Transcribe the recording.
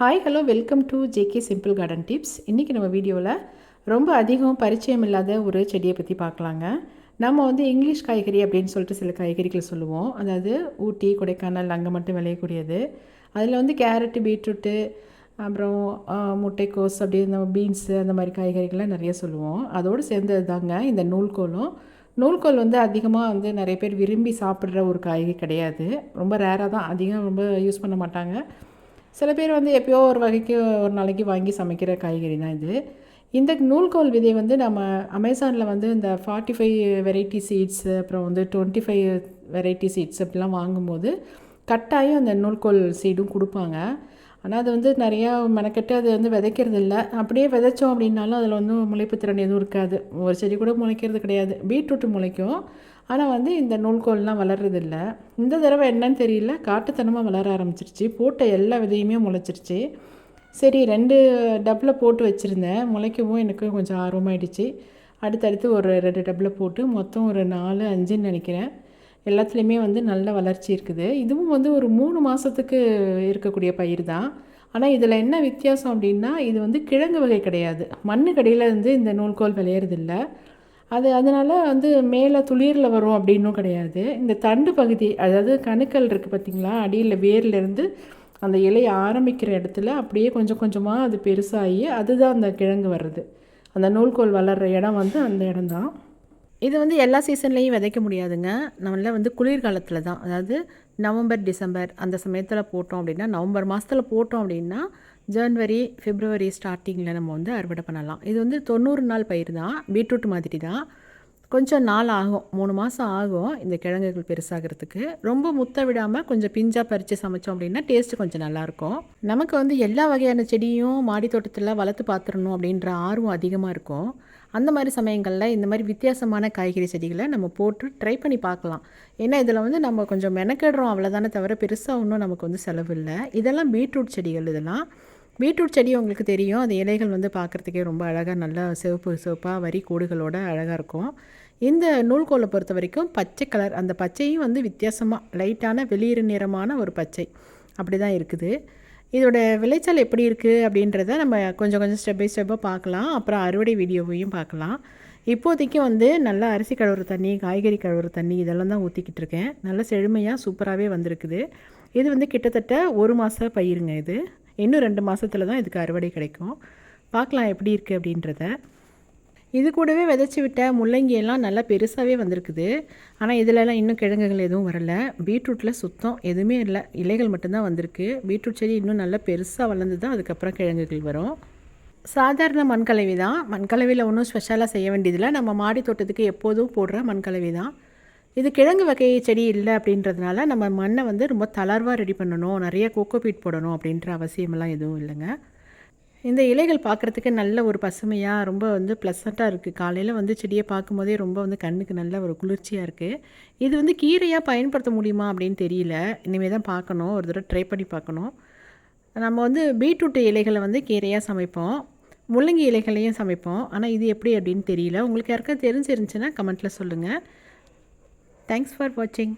Hi hello welcome to JK simple garden tips இன்றைக்கி நம்ம வீடியோவில் ரொம்ப அதிகம் பரிச்சயம் இல்லாத ஒரு செடியை பற்றி பார்க்கலாங்க. நம்ம வந்து இங்கிலீஷ் காய்கறி அப்படின்னு சொல்லிட்டு சில காய்கறிகள் சொல்லுவோம். அதாவது ஊட்டி கொடைக்கானல் அங்கே மட்டும் விளையக்கூடியது. அதில் வந்து கேரட்டு பீட்ரூட்டு அப்புறம் முட்டைக்கோஸ் அப்படி இந்த பீன்ஸு அந்த மாதிரி காய்கறிகள்லாம் நிறைய சொல்லுவோம். அதோடு சேர்ந்தது தாங்க இந்த நூல்கோலும். நூல்கோல் வந்து அதிகமாக வந்து நிறைய பேர் விரும்பி சாப்பிட்ற ஒரு காய்கறி கிடையாது. ரொம்ப ரேராக தான். அதிகம் ரொம்ப யூஸ் பண்ண மாட்டாங்க. சில பேர் வந்து எப்பயோ ஒரு வகைக்கு ஒரு நாளைக்கு வாங்கி சமைக்கிற காய்கறி தான் இது. இந்த நூல்கோல் விதை வந்து நம்ம அமேசானில் வந்து இந்த ஃபார்ட்டி ஃபைவ் வெரைட்டி சீட்ஸ் அப்புறம் வந்து டுவெண்ட்டி ஃபைவ் வெரைட்டி சீட்ஸ் அப்படிலாம் வாங்கும்போது கட்டாயம் அந்த நூல்கோல் சீடும் கொடுப்பாங்க. ஆனால் அது வந்து நிறையா மெனக்கெட்டு அது வந்து விதைக்கிறது இல்லை அப்படியே விதைச்சோம் அப்படின்னாலும் அதில் வந்து முளைப்பு திறன் எதுவும் இருக்காது. ஒரு செடி கூட முளைக்கிறது கிடையாது. பீட்ரூட் முளைக்கும். ஆனால் வந்து இந்த நூல்கோல்லாம் வளர்றதில்ல. இந்த தடவை என்னன்னு தெரியல. காட்டுத்தனமாக வளர ஆரம்பிச்சிருச்சு. போட்ட எல்லா விதையுமே முளைச்சிருச்சு. சரி ரெண்டு டப்பில் போட்டு வச்சுருந்தேன். முளைக்கவும் எனக்கு கொஞ்சம் ஆர்வமாயிடுச்சு. அடுத்தடுத்து ஒரு ரெண்டு டப்பில் போட்டு மொத்தம் ஒரு நாலு அஞ்சுன்னு நினைக்கிறேன். எல்லாத்துலேயுமே வந்து நல்ல வளர்ச்சி இருக்குது. இதுவும் வந்து ஒரு மூணு மாதத்துக்கு இருக்கக்கூடிய பயிர் தான். ஆனால் இதில் என்ன வித்தியாசம் அப்படின்னா இது வந்து கிழங்கு வகை கிடையாது. மண்ணுக்கடியில் வந்து இந்த நூல்கோல் விளையிறதில்ல. அது அதனால் வந்து மேலே துளிரில் வரும் அப்படின்னும் கிடையாது. இந்த தண்டு பகுதி அதாவது கணுக்கள் இருக்குது பார்த்திங்களா அடியில் வேர்லேருந்து அந்த இலை ஆரம்பிக்கிற இடத்துல அப்படியே கொஞ்சம் கொஞ்சமாக அது பெருசாகி அதுதான் அந்த கிழங்கு வர்றது. அந்த நூல்கோல் வளர்கிற இடம் வந்து அந்த இடம்தான். இது வந்து எல்லா சீசன்லேயும் விதைக்க முடியாதுங்க. நம்மள வந்து குளிர்காலத்தில் தான். அதாவது நவம்பர் டிசம்பர் அந்த சமயத்தில் போட்டோம் அப்படின்னா நவம்பர் மாதத்தில் போட்டோம் அப்படின்னா ஜனவரி பிப்ரவரி ஸ்டார்டிங்கில் நம்ம வந்து அறுவடை பண்ணலாம். இது வந்து தொண்ணூறு நாள் பயிர் தான். பீட்ரூட் மாதிரி தான். கொஞ்சம் நாள் ஆகும். மூணு மாதம் ஆகும் இந்த கிழங்குகள் பெருசாகிறதுக்கு. ரொம்ப முத்த விடாமல் கொஞ்சம் பிஞ்சாக பறித்து சமைச்சோம் அப்படின்னா டேஸ்ட்டு கொஞ்சம் நல்லாயிருக்கும் நமக்கு வந்து எல்லா வகையான செடியும் மாடி தோட்டத்தில் வளர்த்து பார்த்துடணும் அப்படின்ற ஆர்வம் அதிகமாக இருக்கும். அந்த மாதிரி சமயங்களில் இந்த மாதிரி வித்தியாசமான காய்கறி செடிகளை நம்ம போட்டு ட்ரை பண்ணி பார்க்கலாம். ஏன்னா இதில் வந்து நம்ம கொஞ்சம் மெனக்கெடுறோம் அவ்வளோதானே தவிர பெருசாக ஒன்றும் நமக்கு வந்து செலவு இல்லை. இதெல்லாம் பீட்ரூட் செடிகள் இதெல்லாம். பீட்ரூட் செடி உங்களுக்கு தெரியும். அது இலைகள் வந்து பார்க்குறதுக்கே ரொம்ப அழகாக நல்லா சிவப்பு சிவப்பாக வரி கூடுகளோட அழகாக இருக்கும். இந்த நூல்கோலை பொறுத்த வரைக்கும் பச்சை கலர் அந்த பச்சையும் வந்து வித்தியாசமாக லைட்டான வெளியிற நிறமான ஒரு பச்சை. அப்படி தான் இருக்குது. இதோட விளைச்சல் எப்படி இருக்குது அப்படின்றத நம்ம கொஞ்சம் கொஞ்சம் ஸ்டெப் பை ஸ்டெப்பாக பார்க்கலாம். அப்புறம் அறுவடை வீடியோவையும் பார்க்கலாம். இப்போதைக்கு வந்து நல்லா அரிசி கழுவுற தண்ணி காய்கறி கழுவுற தண்ணி இதெல்லாம் தான் ஊற்றிக்கிட்டு இருக்கேன். நல்லா செழுமையாக சூப்பராகவே வந்திருக்குது. இது வந்து கிட்டத்தட்ட ஒரு மாத பயிருங்க இது. இன்னும் ரெண்டு மாதத்துல தான் இதுக்கு அறுவடை கிடைக்கும். பார்க்கலாம் எப்படி இருக்குது அப்படின்றத. இது கூடவே விதைச்சி விட்ட முள்ளங்கியெல்லாம் நல்லா பெருசாகவே வந்திருக்குது. ஆனால் இதிலலாம் இன்னும் கிழங்குகள் எதுவும் வரல. பீட்ரூட்டில் சுத்தம் எதுவுமே இல்லை. இலைகள் மட்டும்தான் வந்திருக்கு. பீட்ரூட் செடி இன்னும் நல்லா பெருசாக வளர்ந்து தான் அதுக்கப்புறம் கிழங்குகள் வரும். சாதாரண மண்கலவி தான். மண்கலவியில் ஒன்றும் ஸ்பெஷலாக செய்ய வேண்டியதில்லை. நம்ம மாடி தோட்டத்துக்கு எப்போதும் போடுற மண்கலவி தான். இது கிழங்கு வகை செடி இல்லை அப்படின்றதுனால நம்ம மண்ணை வந்து ரொம்ப தளர்வாக ரெடி பண்ணணும். நிறைய கோகோபீட் போடணும் அப்படின்ற அவசியமெல்லாம் எதுவும் இல்லைங்க. இந்த இலைகள் பார்க்குறதுக்கு நல்ல ஒரு பசுமையாக ரொம்ப வந்து ப்ளசண்ட்டாக இருக்குது காலையில் வந்து செடியை பார்க்கும்போதே ரொம்ப வந்து கண்ணுக்கு நல்ல ஒரு குளிர்ச்சியாக இருக்குது இது வந்து கீரையாக பயன்படுத்த முடியுமா அப்படின்னு தெரியல. இனிமேல் தான் பார்க்கணும். ஒரு தடவை ட்ரை பண்ணி பார்க்கணும். நம்ம வந்து பீட்ரூட் இலைகளை வந்து கீரையாக சமைப்போம். முள்ளங்கி இலைகளையும் சமைப்போம். ஆனால் இது எப்படி அப்படின்னு தெரியல. உங்களுக்கு யாருக்கா தெரிஞ்சிருந்துச்சுன்னா கமெண்ட்டில் சொல்லுங்கள் தேங்க்ஸ் ஃபார் வாட்சிங்